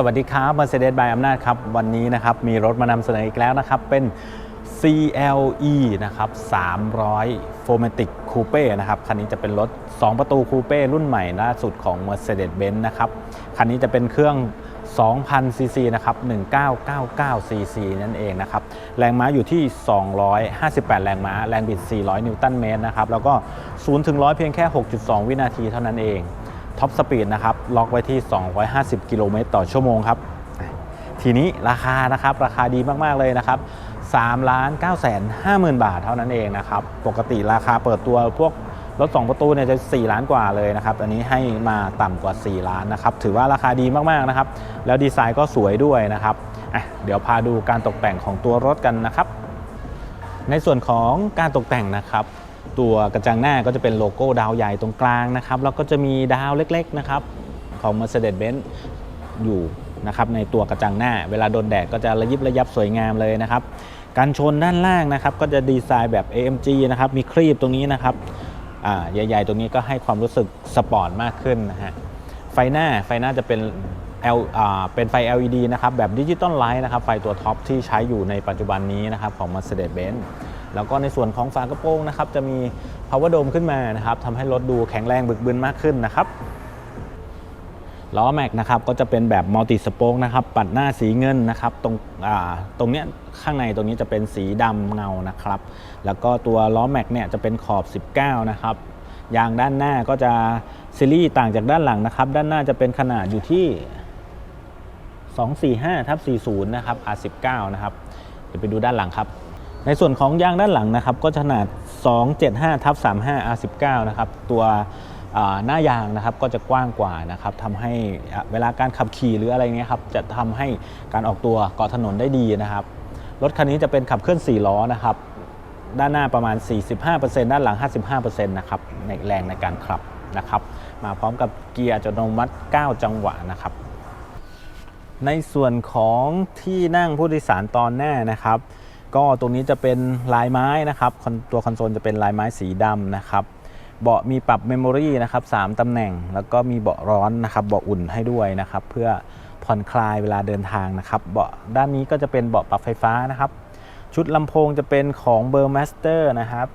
สวัสดีครับ Mercedes by อำนาจครับ วันนี้นะครับ มีรถมานำเสนออีกแล้วนะครับ เป็น CLE นะครับ300 f o r m a t i c Coupe นะครับ คันนี้จะเป็นรถ 2 ประตูคูเป้รุ่นใหม่ล่าสุดของ Mercedes-Benz นะครับ คันนี้จะเป็นเครื่อง 2,000 ซีซีนะครับ 1999 ซีซีนั่นเองนะครับ แรงม้าอยู่ที่ 258 แรงม้า แรงบิด 400 นิวตันเมตรนะครับ แล้วก็ 0 ถึง 100 เพียงแค่ 6.2 วินาทีเท่านั้นเอง ท็อปสปีดนะครับล็อกไว้ที่ 250 กิโลเมตรต่อชั่วโมงครับทีนี้ราคานะครับราคาดีมาก ๆ เลยนะครับ3ล้าน9แสน5หมื่นบาทเท่านั้นเองนะครับ ปกติราคาเปิดตัวพวกรถ 2 ประตูเนี่ยจะ 4 ล้านกว่าเลยนะครับ อันนี้ให้มาต่ำกว่า 4 ล้านนะครับ ถือว่าราคาดีมาก ๆ นะครับ แล้วดีไซน์ก็สวยด้วยนะครับอะเดี๋ยวพาดูการตกแต่งของตัวรถกันนะครับ ในส่วนของการตกแต่งนะครับ ตัวกระจังหน้าก็จะเป็นโลโก้ดาวใหญ่ตรงกลางนะครับแล้วก็จะมีดาวเล็กๆนะครับของ Mercedes-Benz อยู่นะครับในตัวกระจังหน้า เวลาโดนแดดก็จะระยิบระยับสวยงามเลยนะครับการชนด้านล่างนะครับก็จะดีไซน์แบบ AMG นะครับมีครีบตรงนี้นะครับใหญ่ๆ ตรงนี้ก็ให้ความรู้สึกสปอร์ตมากขึ้นนะฮะไฟหน้าไฟหน้าจะเป็น L เป็นไฟ LED นะครับแบบดิจิตอลไลท์นะครับไฟตัวท็อปที่ใช้อยู่ในปัจจุบันนี้นะครับของ Mercedes-Benz แล้วก็ในส่วนของฝากระโปรงนะครับจะมี power dome ขึ้นมานะครับทำให้รถดูแข็งแรงบึกบึนมากขึ้นนะครับล้อแม็กนะครับก็จะเป็นแบบมัลติสโป๊กนะครับปัดหน้าสีเงินนะครับตรงตรงเนี้ยข้างในตรงนี้จะเป็นสีดำเงานะครับ แล้วก็ตัวล้อแม็กเนี่ยจะเป็นขอบ 19 นะครับยางด้านหน้าก็จะซีรีส์ต่างจากด้านหลังนะครับ ด้านหน้าจะเป็นขนาดอยู่ที่ 245ทับ40 นะครับ R19 นะครับ เดี๋ยวไปดูด้านหลังครับ ในส่วนของยางด้านหลังนะครับ ก็ขนาด 275ทับ35 R19 นะครับ ตัวหน้ายางนะครับก็จะกว้างกว่านะครับทำให้เวลาการขับขี่หรืออะไรเงี้ยครับจะทำให้การออกตัวเกาะถนนได้ดีนะครับ รถคันนี้จะเป็นขับเคลื่อน 4 ล้อนะครับ ด้านหน้าประมาณ 45%ด้านหลัง 55%นะครับในแรงในการขับนะครับ มาพร้อมกับเกียร์อัตโนมัติ 9 จังหวะนะครับ ในส่วนของที่นั่งผู้โดยสารตอนหน้านะครับ ก็ตรงนี้จะเป็นลายไม้นะครับ ตัวคอนโซลจะเป็นลายไม้สีดำนะครับ เบาะมีปรับเมมโมรีนะครับ3ตำแหน่ง แล้วก็มีเบาะร้อนนะครับ เบาะอุ่นให้ด้วยนะครับ เพื่อผ่อนคลายเวลาเดินทางนะครับ เบาะด้านนี้ก็จะเป็นเบาะปรับไฟฟ้านะครับ ชุดลำโพงจะเป็นของเบอร์มาสเตอร์นะครับ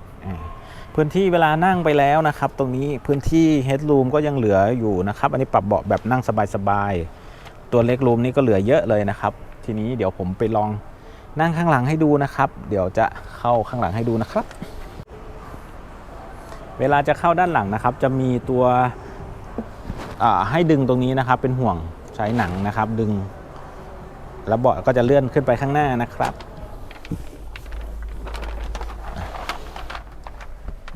พื้นที่เวลานั่งไปแล้วนะครับ ตรงนี้พื้นที่เฮด r ูมก็ยังเหลืออยู่นะครับ อันนี้ปรับเบาะแบบนั่งสบายๆ ตัวเล็กรูมนี่ก็เหลือเยอะเลยนะครับ ทีนี้เดี๋ยวผมไปลอง นั่งข้างหลังให้ดูนะครับ เดี๋ยวจะเข้าข้างหลังให้ดูนะครับ เวลาจะเข้าด้านหลังนะครับ จะมีตัวให้ดึงตรงนี้นะครับ เป็นห่วงใช้หนังนะครับ ดึง แล้วเบาะก็จะเลื่อนขึ้นไปข้างหน้านะครับ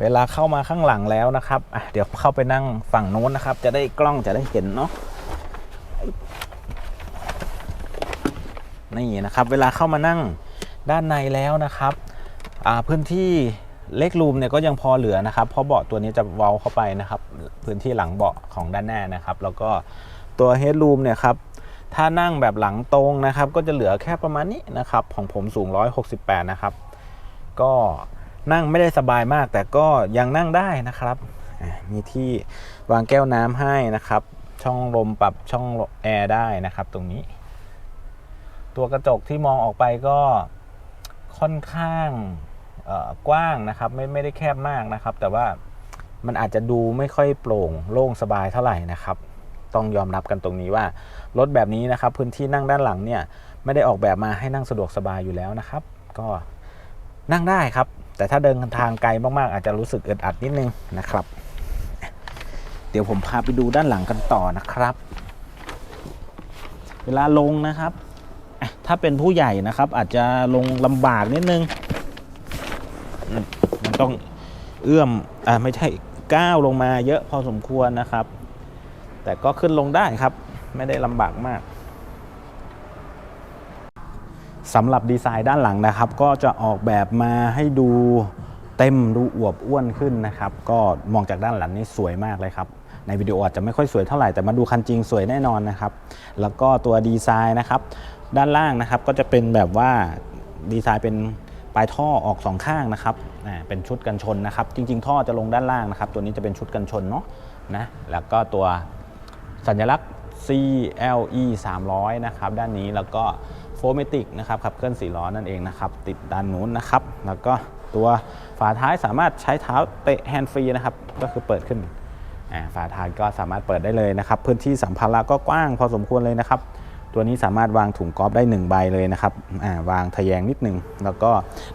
เวลาเข้ามาข้างหลังแล้วนะครับเดี๋ยวเข้าไปนั่งฝั่งโน้นนะครับ จะได้กล้องจะได้เห็นเนาะ นี่นะครับ เวลาเข้ามานั่งด้านในแล้วนะครับพื้นที่เล็กรูมเนี่ยก็ยังพอเหลือนะครับ เพราะเบาะตัวนี้จะเว้าเข้าไปนะครับ พื้นที่หลังเบาะของด้านหน้านะครับ แล้วก็ตัวเฮดรูมเนี่ยครับถ้านั่งแบบหลังตรงนะครับ ก็จะเหลือแค่ประมาณนี้นะครับ ของผมสูง 168 นะครับ ก็นั่งไม่ได้สบายมาก แต่ก็ยังนั่งได้นะครับ มีที่วางแก้วน้ำให้นะครับ ช่องลมปรับช่องแอร์ได้นะครับ ตรงนี้ ตัวกระจกที่มองออกไปก็ค่อนข้างกว้างนะครับไม่ไม่ได้แคบมากนะครับ แต่ว่ามันอาจจะดูไม่ค่อยโปร่งโล่งสบายเท่าไหร่นะครับ ต้องยอมรับกันตรงนี้ว่า รถแบบนี้นะครับ พื้นที่นั่งด้านหลังเนี่ยไม่ได้ออกแบบมาให้นั่งสะดวกสบายอยู่แล้วนะครับ ก็นั่งได้ครับ แต่ถ้าเดินทางไกลมากๆ อาจจะรู้สึกอึดอัดนิดนึงนะครับ เดี๋ยวผมพาไปดูด้านหลังกันต่อนะครับ เวลาลงนะครับ ถ้าเป็นผู้ใหญ่นะครับ อาจจะลงลำบากนิดนึง มันต้องเอื้อมอ่าไม่ใช่ก้าวลงมาเยอะพอสมควรนะครับ แต่ก็ขึ้นลงได้ครับ ไม่ได้ลำบากมากสำหรับดีไซน์ด้านหลังนะครับ ก็จะออกแบบมาให้ดูเต็มดูอวบอ้วนขึ้นนะครับ ก็มองจากด้านหลังนี่สวยมากเลยครับ ในวิดีโออาจจะไม่ค่อยสวยเท่าไหร่แต่มาดูคันจริงสวยแน่นอนนะครับ แล้วก็ตัวดีไซน์นะครับ ด้านล่างนะครับก็จะเป็นแบบว่าดีไซน์เป็นปลายท่อออกสองข้างนะครับเป็นชุดกันชนนะครับ จริง ๆ ท่อจะลงด้านล่างนะครับ ตัวนี้จะเป็นชุดกันชนเนาะนะแล้วก็ตัวสัญลักษณ์ CLE 300 นะครับ ด้านนี้แล้วก็ f o r m a t i c นะครับขับเคลื่อน4ล้อนั่นเองนะครับ ติดด้านนู้นนะครับ แล้วก็ตัวฝาท้ายสามารถใช้เท้าเตะแฮนด์ฟรีนะครับ ก็คือเปิดขึ้นฝาท้ายก็สามารถเปิดได้เลยนะครับ พื้นที่สัมภาระก็กว้างพอสมควรเลยนะครับ ตัวนี้สามารถวางถุงกอล์ฟได้1ใบเลยนะครับาวางทะแยงนิดนึง แล้วก็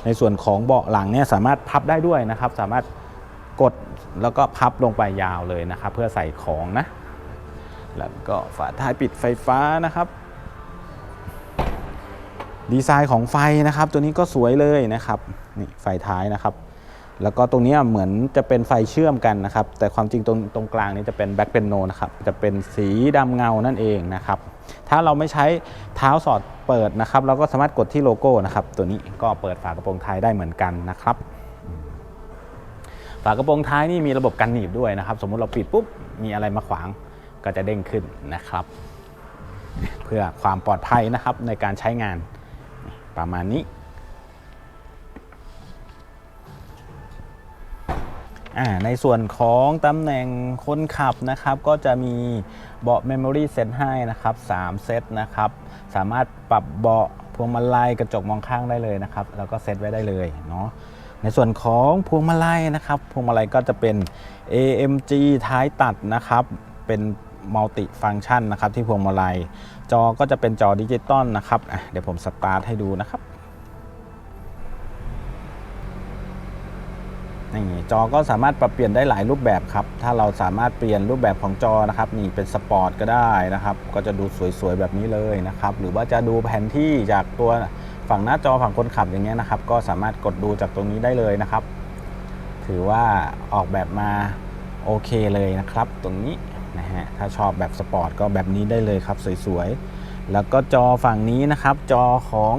ในส่วนของเบาะหลังเนี่ยสามารถพับได้ด้วยนะครับ สามารถกดแล้วก็พับลงไปยาวเลยนะครับ เพื่อใส่ของนะ แล้วก็ฝาท้ายปิดไฟฟ้านะครับ ดีไซน์ของไฟนะครับ ตัวนี้ก็สวยเลยนะครับนี่ไฟท้ายนะครับ แล้วก็ตรงนี้เหมือนจะเป็นไฟเชื่อมกันนะครับ แต่ความจริงตรงตรงกลางนี้จะเป็นแบ็คเป็นโนนะครับจะเป็นสีดำเงานั่นเองนะครับ ถ้าเราไม่ใช้เท้าสอดเปิดนะครับ เราก็สามารถกดที่โลโก้นะครับ ตัวนี้ก็เปิดฝากระโปรงท้ายได้เหมือนกันนะครับ ฝากระโปรงท้ายนี่มีระบบกันหนีบด้วยนะครับ สมมุติเราปิดปุ๊บมีอะไรมาขวางก็จะเด้งขึ้นนะครับ เพื่อความปลอดภัยนะครับในการใช้งานประมาณนี้ ในส่วนของตำแหน่งคนขับนะครับ ก็จะมีเบาะ Memory Set ให้นะครับ 3 เซตนะครับ สามารถปรับเบาะพวงมาลัยกระจกมองข้างได้เลยนะครับ แล้วก็เซตไว้ได้เลยเนาะในส่วนของพวงมาลัยนะครับ พวงมาลัยก็จะเป็น AMG ท้ายตัดนะครับ เป็นมัลติฟัง c t ชันนะครับที่พวงมาลัย จอก็จะเป็นจอดิจิตอลนะครับเดี๋ยวผมสตาร์ทให้ดูนะครับ นี่จอก็สามารถปรับเปลี่ยนได้หลายรูปแบบครับ ถ้าเราสามารถเปลี่ยนรูปแบบของจอนะครับ นี่เป็นสปอร์ตก็ได้นะครับ ก็จะดูสวยๆแบบนี้เลยนะครับ หรือว่าจะดูแผนที่จากตัวฝั่งหน้าจอฝั่งคนขับอย่างเงี้ยนะครับ ก็สามารถกดดูจากตรงนี้ได้เลยนะครับ ถือว่าออกแบบมาโอเคเลยนะครับ ตรงนี้นะฮะ ถ้าชอบแบบสปอร์ตก็แบบนี้ได้เลยครับสวยๆ แล้วก็จอฝั่งนี้นะครับ จอของ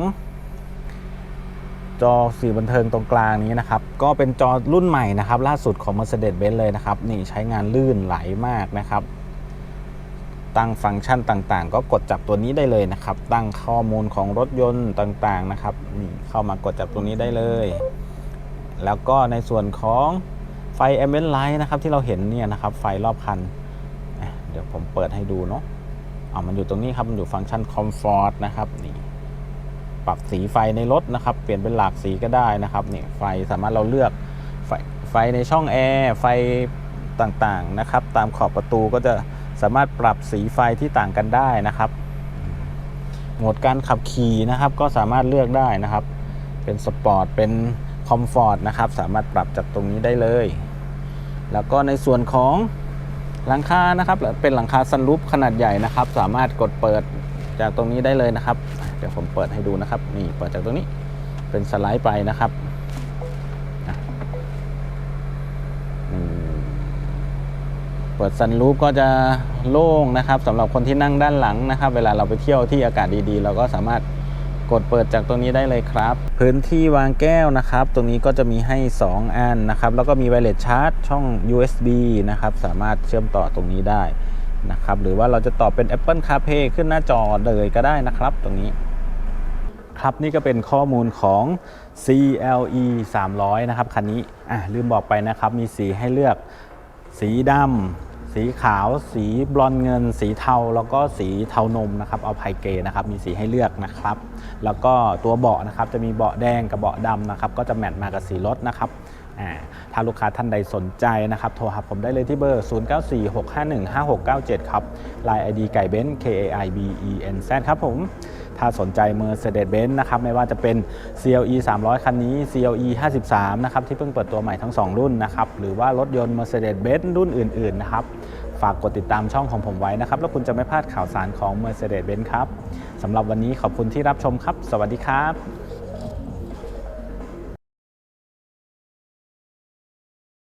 จอสื่อบันเทิงตรงกลางนี้นะครับ ก็เป็นจอรุ่นใหม่นะครับ ล่าสุดของ Mercedes-Benz เลยนะครับ นี่ใช้งานลื่นไหลมากนะครับ ตั้งฟังก์ชันต่างๆ ก็กดจับตัวนี้ได้เลยนะครับ ตั้งข้อมูลของรถยนต์ต่างๆนะครับนี่เข้ามากดจับตรงนี้ได้เลย แล้วก็ในส่วนของไฟ ambient light นะครับที่เราเห็นเนี่ยนะครับ ไฟรอบคัน เดี๋ยวผมเปิดให้ดูเนาะอ๋อมันอยู่ตรงนี้ครับ มันอยู่ฟังก์ชัน comfort นะครับนี่ ปรับสีไฟในรถนะครับ เปลี่ยนเป็นหลากสีก็ได้นะครับนี่ไฟสามารถเราเลือกไฟไฟในช่องแอร์ไฟต่างๆนะครับ ตามขอบประตูก็จะสามารถปรับสีไฟที่ต่างกันได้นะครับ โหมดการขับขี่นะครับ ก็สามารถเลือกได้นะครับ เป็นสปอร์ตเป็นคอมฟอร์ตนะครับ สามารถปรับจากตรงนี้ได้เลย แล้วก็ในส่วนของหลังคานะครับเป็นหลังคาซันรูปขนาดใหญ่นะครับ สามารถกดเปิดจากตรงนี้ได้เลยนะครับ ดี๋ยวผมเปิดให้ดูนะครับ นี่เปิดจากตรงนี้เป็นสไลด์ไปนะครับเปิดซันรูปก็จะโล่งนะครับสำหรับคนที่นั่งด้านหลังนะครับ เวลาเราไปเที่ยวที่อากาศดีๆ เราก็สามารถกดเปิดจากตรงนี้ได้เลยครับ พื้นที่วางแก้วนะครับ ตรงนี้ก็จะมีให้ 2 อันนะครับ แล้วก็มีไวเลสชาร์จช่อง USB นะครับ สามารถเชื่อมต่อตรงนี้ได้นะครับ หรือว่าเราจะต่อเป็น Apple CarPlay ขึ้นหน้าจอเลยก็ได้นะครับ ตรงนี้ ครับนี่ก็เป็นข้อมูลของ CLE 300 นะครับคันนี้อะลืมบอกไปนะครับ มีสีให้เลือกสีดำสีขาว สีบลอนเงิน สีเทา แล้วก็สีเทานมนะครับเอาไพเกนะครับมีสีให้เลือกนะครับ แล้วก็ตัวเบาะนะครับจะมีเบาะแดงกับเบาะดำนะครับ ก็จะแมทมากับสีรถนะครับอ่าถ้าลูกค้าท่านใดสนใจนะครับ โทรหาผมได้เลยที่เบอร์ 0946515697 ครับ Line ID ไก่เบน K A I B E N Z ครับผม ถ้าสนใจ Mercedes-Benz นะครับไม่ว่าจะเป็น CLE 300 คันนี้ CLE 53 นะครับที่เพิ่งเปิดตัวใหม่ทั้ง 2 รุ่นนะครับหรือว่ารถยนต์ Mercedes-Benz รุ่นอื่นๆนะครับฝากกดติดตามช่องของผมไว้นะครับ แล้วคุณจะไม่พลาดข่าวสารของ Mercedes-Benz ครับสำหรับวันนี้ขอบคุณที่รับชมครับ สวัสดีครับ